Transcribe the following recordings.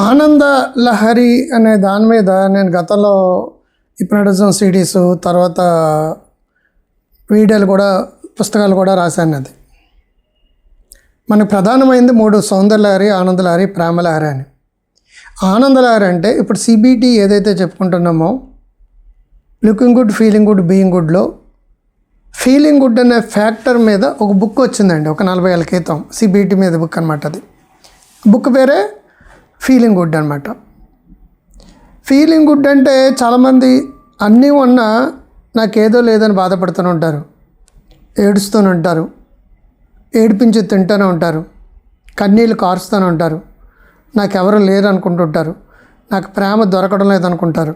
ఆనంద లహరి అనే దాని మీద నేను గతంలో ఇప్నటిజం సిడీస్ తర్వాత వీడియోలు కూడా పుస్తకాలు కూడా రాశాను అది. మనకు ప్రధానమైంది మూడు సౌందర్యలహరి ఆనందలహరి ప్రేమలహరి అని. ఆనందలహరి అంటే ఇప్పుడు సిబిటి ఏదైతే చెప్పుకుంటున్నామో looking good feeling good being గుడ్లో feeling good అనే ఫ్యాక్టర్ మీద ఒక బుక్ వచ్చిందండి ఒక నలభై ఏళ్ళ క్రితం సిబిటి మీద బుక్ అనమాట అది. బుక్ పేరే ఫీలింగ్ గుడ్ అనమాట ఫీలింగ్ గుడ్ అంటే చాలామంది అన్నీ ఉన్నా నాకేదో లేదని బాధపడుతూనే ఉంటారు. ఏడుస్తూనే ఉంటారు. ఏడిపించి తింటూనే ఉంటారు. కన్నీళ్ళు కారుస్తూనే ఉంటారు. నాకెవరు లేరు అనుకుంటుంటారు నాకు ప్రేమ దొరకడం లేదనుకుంటారు.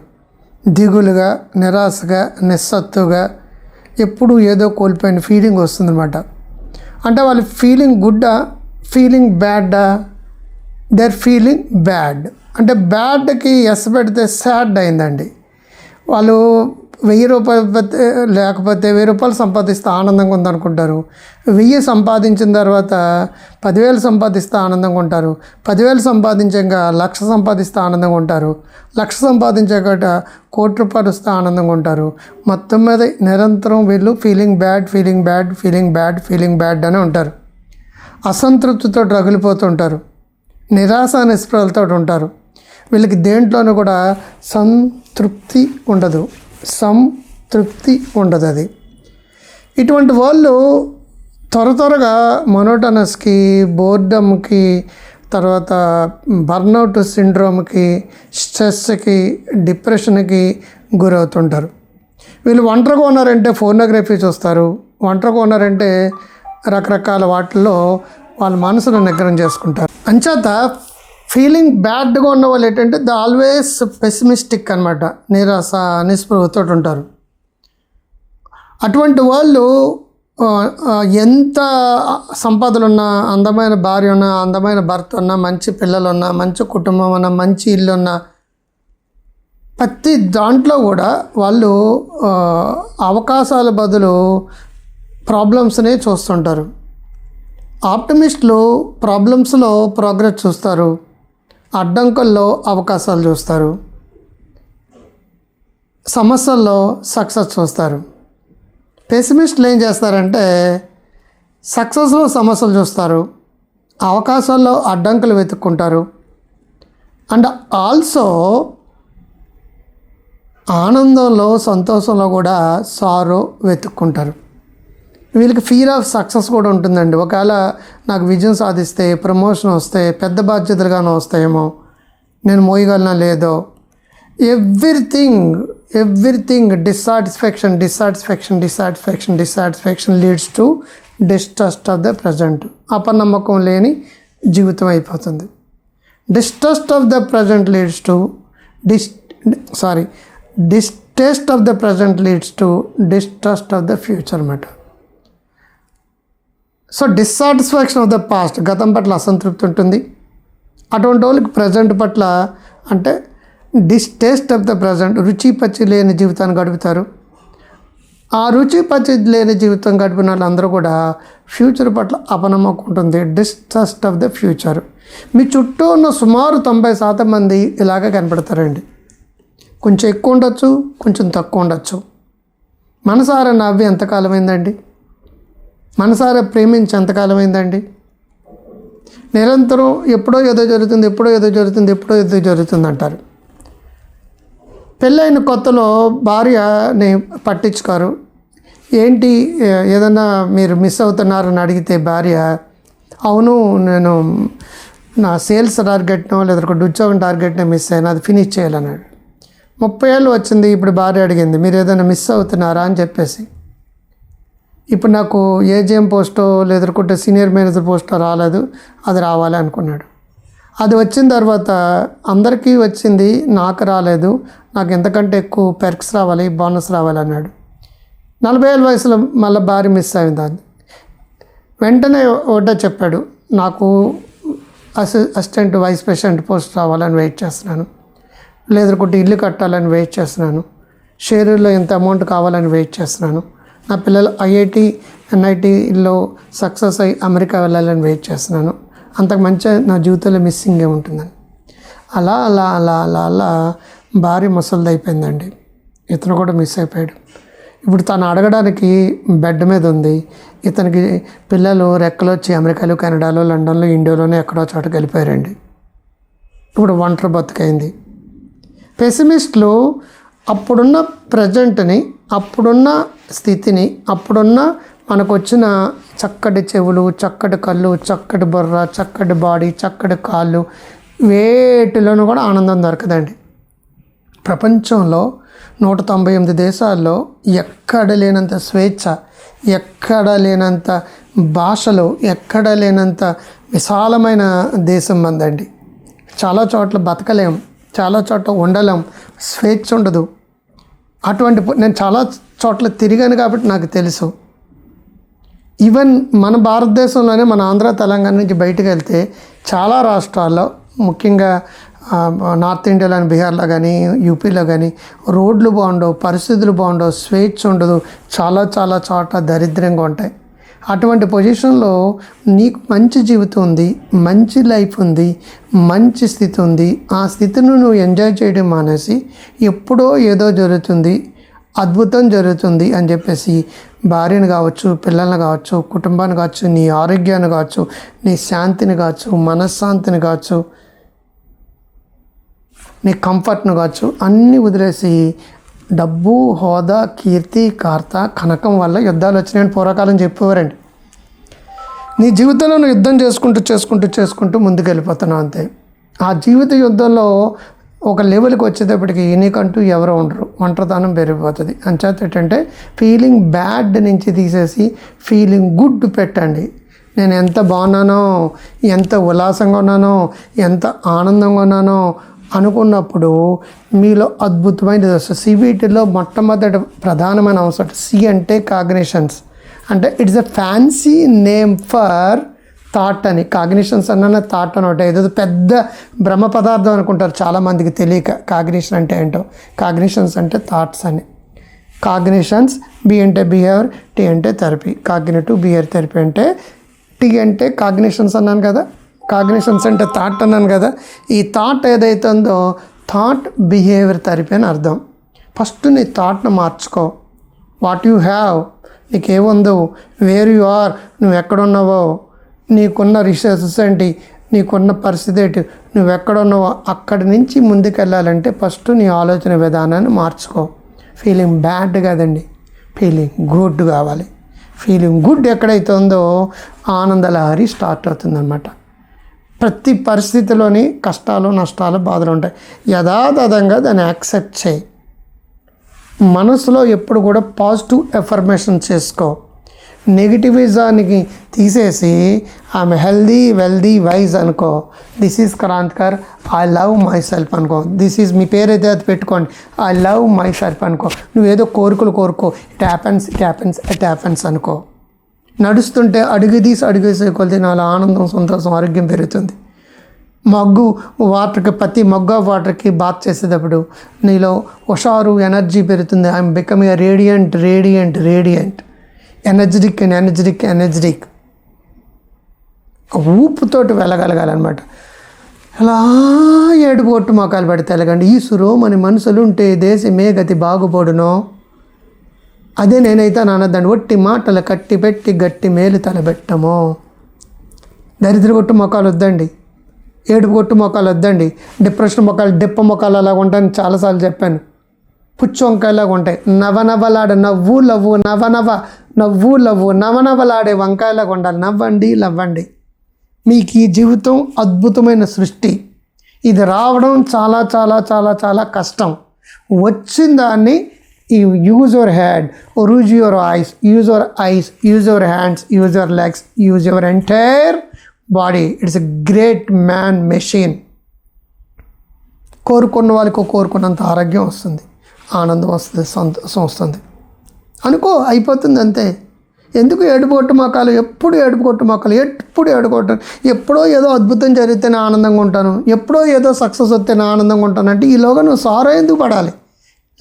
దిగులుగా నిరాశగా నిస్సత్తుగా ఎప్పుడు ఏదో కోల్పోయిన ఫీలింగ్ వస్తుందన్నమాట. అంటే వాళ్ళ ఫీలింగ్ గుడ్డా ఫీలింగ్ బ్యాడ్డా? దర్ ఫీలింగ్ బ్యాడ్ అంటే బ్యాడ్కి ఎస్ పెడితే సాడ్ అయిందండి. వాళ్ళు వెయ్యి రూపాయలు లేకపోతే వెయ్యి రూపాయలు సంపాదిస్తే ఆనందంగా ఉందనుకుంటారు. వెయ్యి సంపాదించిన తర్వాత పదివేలు సంపాదిస్తే ఆనందంగా ఉంటారు. పదివేలు సంపాదించాక లక్ష సంపాదిస్తే ఆనందంగా ఉంటారు. లక్ష సంపాదించాక కోటి రూపాయలు వస్తే ఆనందంగా ఉంటారు. మొత్తం మీద నిరంతరం వీళ్ళు feeling bad feeling bad feeling bad feeling bad అని ఉంటారు. అసంతృప్తితో రగిలిపోతుంటారు నిరాశ నిస్పృహలతో ఉంటారు. వీళ్ళకి దేంట్లోనూ కూడా సంతృప్తి ఉండదు. సంతృప్తి ఉండదు అది. ఇటువంటి వాళ్ళు త్వర త్వరగా మొనోటనస్కి బోర్డమ్కి తర్వాత బర్నౌట్ సిండ్రోమ్కి స్ట్రెస్కి డిప్రెషన్కి గురవుతుంటారు. వీళ్ళు ఒంటరిగా ఉన్నారంటే ఫోనోగ్రఫీ చూస్తారు. ఒంటరిగా ఉన్నారంటే రకరకాల వాటిల్లో వాళ్ళ మనసును నిగ్రహం చేసుకుంటారు. అంచేత ఫీలింగ్ బ్యాడ్గా ఉన్న వాళ్ళు ఏంటంటే ద ఆల్వేస్ పెసిమిస్టిక్ అనమాట నిరాశ నిస్పృహతో ఉంటారు. అటువంటి వాళ్ళు ఎంత సంపదలు ఉన్నా అందమైన భార్య ఉన్నా అందమైన భర్త ఉన్నా మంచి పిల్లలు ఉన్నా మంచి కుటుంబం ఉన్నా మంచి ఇల్లు ఉన్నా ప్రతి దాంట్లో కూడా వాళ్ళు అవకాశాల బదులు ప్రాబ్లమ్స్నే చూస్తుంటారు. ఆప్టమిస్టులు ప్రాబ్లమ్స్లో ప్రోగ్రెస్ చూస్తారు అడ్డంకుల్లో అవకాశాలు చూస్తారు సమస్యల్లో సక్సెస్ చూస్తారు. పెసిమిస్టులు ఏం చేస్తారంటే సక్సెస్లో సమస్యలు చూస్తారు అవకాశాల్లో అడ్డంకులు వెతుక్కుంటారు. అండ్ ఆల్సో ఆనందంలో సంతోషంలో కూడా సారో వెతుక్కుంటారు. వీళ్ళకి ఫీల్ ఆఫ్ సక్సెస్ కూడా ఉంటుందండి. ఒకవేళ నాకు విజయం సాధిస్తే ప్రమోషన్ వస్తే పెద్ద బాధ్యతలుగానో వస్తాయేమో నేను మోయగలనా లేదో everything everything dissatisfaction dissatisfaction dissatisfaction dissatisfaction leads to distrust of the present అపనమ్మకం లేని జీవితం అయిపోతుంది. Distrust of the present leads to dis sorry distaste of the present leads to distrust of the future matter so dissatisfaction of the past గతం పట్ల అసంతృప్తి ఉంటుంది. అటువంటి వాళ్ళకి ప్రజెంట్ పట్ల అంటే డిస్టేస్ట్ ఆఫ్ ద ప్రజెంట్ రుచి పచ్చి లేని జీవితాన్ని గడుపుతారు. ఆ రుచి పచ్చి లేని జీవితం గడిపిన వాళ్ళందరూ కూడా ఫ్యూచర్ పట్ల అపనమ్మకం ఉంటుంది. డిస్ట్రస్ట్ ఆఫ్ ద ఫ్యూచర్ మీ చుట్టూ ఉన్న సుమారు తొంభై శాతం మంది ఇలాగే కనపడతారండి. కొంచెం ఎక్కువ ఉండొచ్చు కొంచెం తక్కువ ఉండొచ్చు. మనసారా నవ్వి ఎంతకాలమైందండి మనసారా ప్రేమించి ఎంతకాలమైందండి నిరంతరం ఎప్పుడో ఏదో జరుగుతుంది ఎప్పుడో ఏదో జరుగుతుంది ఎప్పుడో ఏదో జరుగుతుంది అంటారు. పెళ్ళైన కొత్తలో భార్యని పట్టించుకోరు. ఏంటి ఏదన్నా మీరు మిస్ అవుతున్నారని అడిగితే భార్య అవును నేను నా సేల్స్ టార్గెట్నో లేదా ఒక ఉద్యోగం టార్గెట్నో మిస్ అయినా అది ఫినిష్ చేయాలన్నాడు. ముప్పై ఏళ్ళు వచ్చింది ఇప్పుడు భార్య అడిగింది మీరు ఏదైనా మిస్ అవుతున్నారా అని చెప్పేసి. ఇప్పుడు నాకు ఏజిఎం పోస్టో లేదనుకుంటే సీనియర్ మేనేజర్ పోస్టో రాలేదు అది రావాలి అనుకున్నాడు. అది వచ్చిన తర్వాత అందరికీ వచ్చింది నాకు రాలేదు నాకు ఎంతకంటే ఎక్కువ పెర్క్స్ రావాలి బోనస్ రావాలి అన్నాడు. నలభై ఏళ్ళ వయసులో మళ్ళీ భార్య మిస్ అయింది అది. వెంటనే ఒకటే చెప్పాడు నాకు అసి అసిస్టెంట్ వైస్ ప్రెసిడెంట్ పోస్ట్ రావాలని వెయిట్ చేస్తున్నాను. లేదనుకుంటే ఇల్లు కట్టాలని వెయిట్ చేస్తున్నాను. షేరులో ఇంత అమౌంట్ కావాలని వెయిట్ చేస్తున్నాను. నా పిల్లలు ఐఐటి ఎన్ఐటిలో సక్సెస్ అయ్యి అమెరికా వెళ్ళాలని వెయిట్ చేస్తున్నాను. అంతకు మంచి నా జీవితంలో మిస్సింగ్ ఏముంటుందని అలా అలా అలా అలా అలా భార్య ముసలిది అయిపోయిందండి. ఇతను కూడా మిస్ అయిపోయాడు. ఇప్పుడు తను అడగడానికి బెడ్ మీద ఉంది. ఇతనికి పిల్లలు రెక్కలు వచ్చి అమెరికాలో కెనడాలో లండన్లో ఇండియాలోనే ఎక్కడో చోట వెళ్ళిపోయారండి. ఇప్పుడు ఒంటరి బతుకైంది. పెసిమిస్ట్లు అప్పుడున్న ప్రజెంట్ని అప్పుడున్న స్థితిని అప్పుడున్న మనకు వచ్చిన చక్కటి చెవులు చక్కటి కళ్ళు చక్కటి బుర్ర చక్కటి బాడీ చక్కటి కాళ్ళు వేటిలోనూ కూడా ఆనందం దొరకదండి. ప్రపంచంలో నూట తొంభై ఎనిమిది దేశాల్లో ఎక్కడ లేనంత స్వేచ్ఛ ఎక్కడ లేనంత భాషలు ఎక్కడ లేనంత విశాలమైన దేశం మందండి. చాలా చోట్ల బతకలేం చాలా చోట్ల ఉండలేం స్వేచ్ఛ ఉండదు. అటువంటి నేను చాలా చోట్ల తిరిగాను కాబట్టి నాకు తెలుసు. ఈవెన్ మన భారతదేశంలోనే మన ఆంధ్ర తెలంగాణ నుంచి బయటకు వెళ్తే చాలా రాష్ట్రాల్లో ముఖ్యంగా నార్త్ ఇండియాలో బీహార్లో కానీ యూపీలో కానీ రోడ్లు బాగుండవు పరిస్థితులు బాగుండవు స్వేచ్ఛ ఉండదు చాలా చాలా చోట్ల దరిద్రంగా ఉంటాయి. అటువంటి పొజిషన్లో నీకు మంచి జీవితం ఉంది మంచి లైఫ్ ఉంది మంచి స్థితి ఉంది. ఆ స్థితిని నువ్వు ఎంజాయ్ చేయడం మానేసి ఎప్పుడో ఏదో జరుగుతుంది అద్భుతం జరుగుతుంది అని చెప్పేసి భార్యను కావచ్చు పిల్లల్ని కావచ్చు కుటుంబాన్ని కావచ్చు నీ ఆరోగ్యాన్ని కావచ్చు నీ శాంతిని కావచ్చు మనశ్శాంతిని కావచ్చు నీ కంఫర్ట్ను కావచ్చు అన్నీ వదిలేసి డబ్బు హోదా కీర్తి కార్త కనకం వల్ల యుద్ధాలు వచ్చినాయని పూర్వకాలం చెప్పేవారండి. నీ జీవితంలో నువ్వు యుద్ధం చేసుకుంటూ చేసుకుంటూ చేసుకుంటూ ముందుకు వెళ్ళిపోతున్నావు అంతే. ఆ జీవిత యుద్ధంలో ఒక లెవెల్కి వచ్చేటప్పటికి నీకంటూ ఎవరు ఉండరు. ఒంటరితనం పెరిగిపోతుంది. అంచేత ఏంటంటే ఫీలింగ్ బ్యాడ్ నుంచి తీసేసి ఫీలింగ్ గుడ్ పెట్టండి. నేను ఎంత బాగున్నానో ఎంత ఉల్లాసంగా ఉన్నానో ఎంత ఆనందంగా ఉన్నానో అనుకున్నప్పుడు మీలో అద్భుతమైనది వస్తుంది సిబిటీలో మొట్టమొదటి ప్రధానమైన అంశం సి అంటే కాగ్నిషన్స్. అంటే it's a fancy name for thought అని. కాగ్నిషన్స్ అన్న థాట్ అని ఒకటి. ఏదో పెద్ద బ్రహ్మ పదార్థం అనుకుంటారు చాలామందికి తెలియక. కాగ్నిషన్ అంటే ఏంటో? కాగ్నిషన్స్ అంటే థాట్స్ అని. కాగ్నిషన్స్ బి అంటే బిహేవియర్ టీ అంటే థెరపీ. కాగ్నేటివ్ బిహేవియర్ థెరపీ అంటే టీ అంటే కాగ్నిషన్స్ అన్నాను కదా? కాగ్నిషన్స్ అంటే థాట్ అన్నాను కదా ఈ థాట్ ఏదైతే ఉందో థాట్ బిహేవియర్ థెరపీ అని అర్థం. ఫస్ట్ నీ థాట్ను మార్చుకో. వాట్ యు హ్యావ్ నీకేముందో వేర్ యు ఆర్ నువ్వు ఎక్కడున్నావో నీకున్న రిసోర్సెస్ ఏంటి నీకున్న పరిస్థితి ఏంటి నువ్వు ఎక్కడున్నావో అక్కడి నుంచి ముందుకెళ్ళాలంటే ఫస్ట్ నీ ఆలోచన విధానాన్ని మార్చుకో. ఫీలింగ్ బ్యాడ్ కాదండి ఫీలింగ్ గుడ్ కావాలి. ఫీలింగ్ గుడ్ ఎక్కడైతే ఉందో ఆనందలహరి స్టార్ట్ అవుతుందన్నమాట. ప్రతి పరిస్థితిలోని కష్టాలు నష్టాలు బాధలు ఉంటాయి. యథాతథంగా దాన్ని యాక్సెప్ట్ చేయి. మనసులో ఎప్పుడు కూడా పాజిటివ్ ఎఫర్మేషన్ చేసుకో. నెగిటివిజానికి తీసేసి ఆమె హెల్దీ వెల్దీ వైజ్ అనుకో. This is క్రాంత్కర్ I love myself అనుకో. దిస్ ఈజ్ మీ పేరు అయితే అది పెట్టుకోండి. ఐ లవ్ మై సెల్ఫ్ అనుకో. నువ్వేదో కోరికలు కోరుకో. It happens it happens it happens అనుకో. నడుస్తుంటే అడుగు తీసి అడుగు వేసే కొలితే నాలో ఆనందం సంతోషం ఆరోగ్యం పెరుగుతుంది. మగ్గు వాటర్కి ప్రతి మగ్గు ఆఫ్ వాటర్కి బాత్ చేసేటప్పుడు నీలో హుషారు ఎనర్జీ పెరుగుతుంది. I'm become a radiant radiant radiant. Energetic and energetic energetic. ఊపుతోటి వెళ్ళగలగాలన్నమాట. అలా ఏడుపోట్టు మొక్కలు పడితే వెళ్ళగండి ఈసురో మన మనుషులు ఉంటే దేశమే గతి బాగుపడునో. అదే నేనైతే నానద్దండి ఒట్టి మాటలు కట్టి పెట్టి గట్టి మేలు తలబెట్టము. దరిద్ర కొట్టు మొక్కలు వద్దండి. ఏడుపు కొట్టు మొక్కలు వద్దండి. డిప్రెషన్ మొక్కలు డిప్ప మొక్కలు అలాగ ఉంటాయని చాలాసార్లు చెప్పాను. పుచ్చు వంకాయలాగా ఉంటాయి నవనవలాడే నవ్వు లవ్వు నవనవ నవ్వు లవ్వు నవనవలాడే వంకాయలాగా ఉండాలి. నవ్వండి లవ్వండి. మీకు ఈ జీవితం అద్భుతమైన సృష్టి. ఇది రావడం చాలా చాలా చాలా చాలా కష్టం. వచ్చిన దాన్ని use your head use your eyes use your eyes use your hands use your legs use your entire body it's a great man machine కోరుకున్న వాళ్ళకు కోరుకున్నంత ఆరోగ్యం వస్తుంది ఆనందం వస్తుంది సంతోషం వస్తుంది. అనుకో అయిపోతుంది అంతే. ఎందుకు ఏడుపోటు మొక్కలు ఎప్పుడు ఏడుపుకొట్టు మొక్కలు ఎప్పుడు ఏడుకోవటం ఎప్పుడో ఏదో అద్భుతం జరిగితేనే ఆనందంగా ఉంటాను. ఎప్పుడో ఏదో సక్సెస్ వస్తేనే ఆనందంగా ఉంటాను. అంటే ఈలోగా నువ్వు సారో ఎందుకు పడాలి?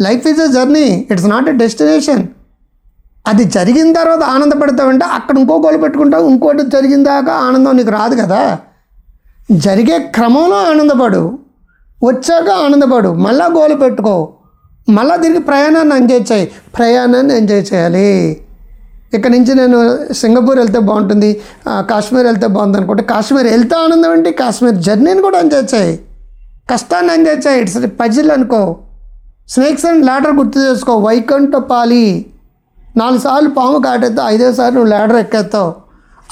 Life is a journey it's not a destination అది జరిగిన తర్వాత ఆనందపడతావంటే అక్కడ ఇంకో గోలు పెట్టుకుంటావు ఇంకోటి జరిగిన దాకా ఆనందం నీకు రాదు కదా. జరిగే క్రమంలో ఆనందపడు వచ్చాక ఆనందపడు మళ్ళా గోలు పెట్టుకో మళ్ళా తిరిగి ప్రయాణాన్ని ఎంజాయ్ చేయి. ప్రయాణాన్ని ఎంజాయ్ చేయాలి. ఇక్కడ నుంచి నేను సింగపూర్ వెళ్తే బాగుంటుంది కాశ్మీర్ వెళ్తే బాగుంది అనుకుంటే కాశ్మీర్ వెళ్తే ఆనందం ఏంటి? కాశ్మీర్ జర్నీని కూడా ఎంజాయ్ చేయి. కష్టాన్ని ఎంజాయ్ చేయి. ఇట్స్ పజిల్ అనుకో. స్నేక్స్ అండ్ ల్యాడర్ గుర్తు చేసుకో. వైకుంఠ పాలి నాలుగు సార్లు పాము కాటేస్తావు ఐదో సార్లు నువ్వు ల్యాడర్ ఎక్కేస్తావు.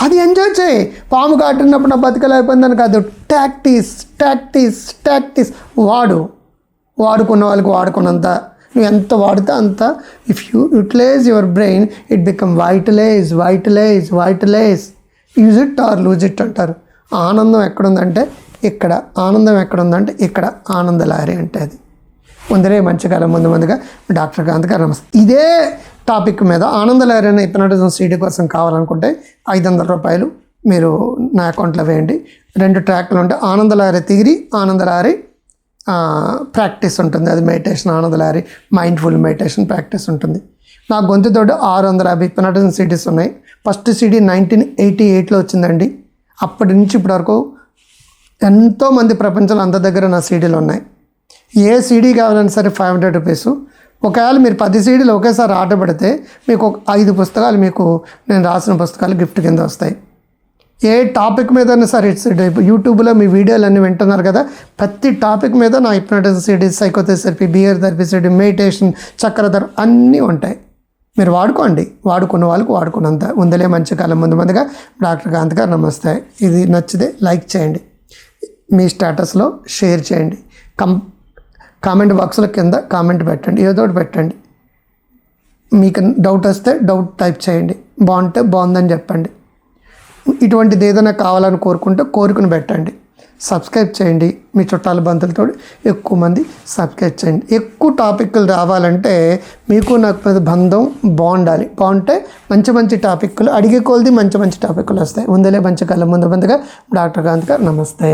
అది ఎంజాయ్ చేయి. పాము కాటినప్పుడు నా బతకలేకపోయిందని కాదు. టాక్టీస్ టాక్టీస్ టాక్టీస్ వాడు. వాడుకున్న వాళ్ళకి వాడుకున్నంత. నువ్వు ఎంత వాడితే అంత. If you utilize your brain it become vitalize vitalize vitalize use it or lose it అంటారు. ఆనందం ఎక్కడుందంటే ఇక్కడ ఆనందం ఎక్కడుందంటే ఇక్కడ ఆనంద లారీ అంటే అది. ముందరే మంచికాలం ముందు ముందుగా డాక్టర్ కాంత్ గారు నమస్తే ఇదే టాపిక్ మీద ఆనందలహరి అనే హిప్నటిజం సీడీ కోసం కావాలనుకుంటే ఐదు వందల రూపాయలు మీరు నా అకౌంట్లో వేయండి. రెండు ట్రాక్లు ఉంటాయి ఆనందలహరి తిగిరి ఆనందలహరి ప్రాక్టీస్ ఉంటుంది. అది meditation Anandalahari mindful meditation practice ఉంటుంది. నా గొంతుతోటి ఆరు వందల యాభై హిప్నటిజం సీడీస్ ఉన్నాయి. ఫస్ట్ సీడీ నైన్టీన్ ఎయిటీ ఎయిట్లో వచ్చిందండి. అప్పటి నుంచి ఇప్పటివరకు ఎంతోమంది ప్రపంచంలో అంత దగ్గర నా సీడీలు ఉన్నాయి. ఏ సీడీ కావాలన్నా సరే ఫైవ్ హండ్రెడ్ రూపీస్ ఒకవేళ మీరు పది సీడీలు ఒకేసారి ఆర్డర్ పెడితే మీకు ఒక ఐదు పుస్తకాలు మీకు నేను రాసిన పుస్తకాలు గిఫ్ట్ కింద వస్తాయి. ఏ టాపిక్ మీద సరే ఇట్స్ యూట్యూబ్లో మీ వీడియోలు అన్నీ వింటున్నారు కదా ప్రతి టాపిక్ మీద నా హిప్నటిజం సీడీ సైకోథెరపీ బియర్ థెరపీ సీడీ మెడిటేషన్ చక్రధర్ అన్నీ ఉంటాయి. మీరు వాడుకోండి. వాడుకున్న వాళ్ళకు వాడుకున్నంత. ఉందలే మంచి కాలం ముందు ముందుగా. డాక్టర్ కాంత్ గారు నమస్తే. ఇది నచ్చితే లైక్ చేయండి. మీ స్టేటస్లో షేర్ చేయండి. కం కామెంట్ బాక్స్ల కింద కామెంట్ పెట్టండి ఏదో ఒకటి పెట్టండి. మీకు డౌట్ వస్తే డౌట్ టైప్ చేయండి. బాగుంటే బాగుందని చెప్పండి. ఇటువంటిది ఏదైనా కావాలని కోరుకుంటే కోరికను పెట్టండి. సబ్స్క్రైబ్ చేయండి. మీ చుట్టాల బంధులతో ఎక్కువ మంది సబ్స్క్రైబ్ చేయండి. ఎక్కువ టాపిక్లు రావాలంటే మీకు నాకు మీద బంధం బాగుండాలి. బాగుంటే మంచి మంచి టాపిక్లు అడిగే కొలది మంచి మంచి టాపిక్లు వస్తాయి. ఉందలే మంచి కళ్ళ ముందు ముందుగా డాక్టర్ కాంత్ గారు నమస్తే.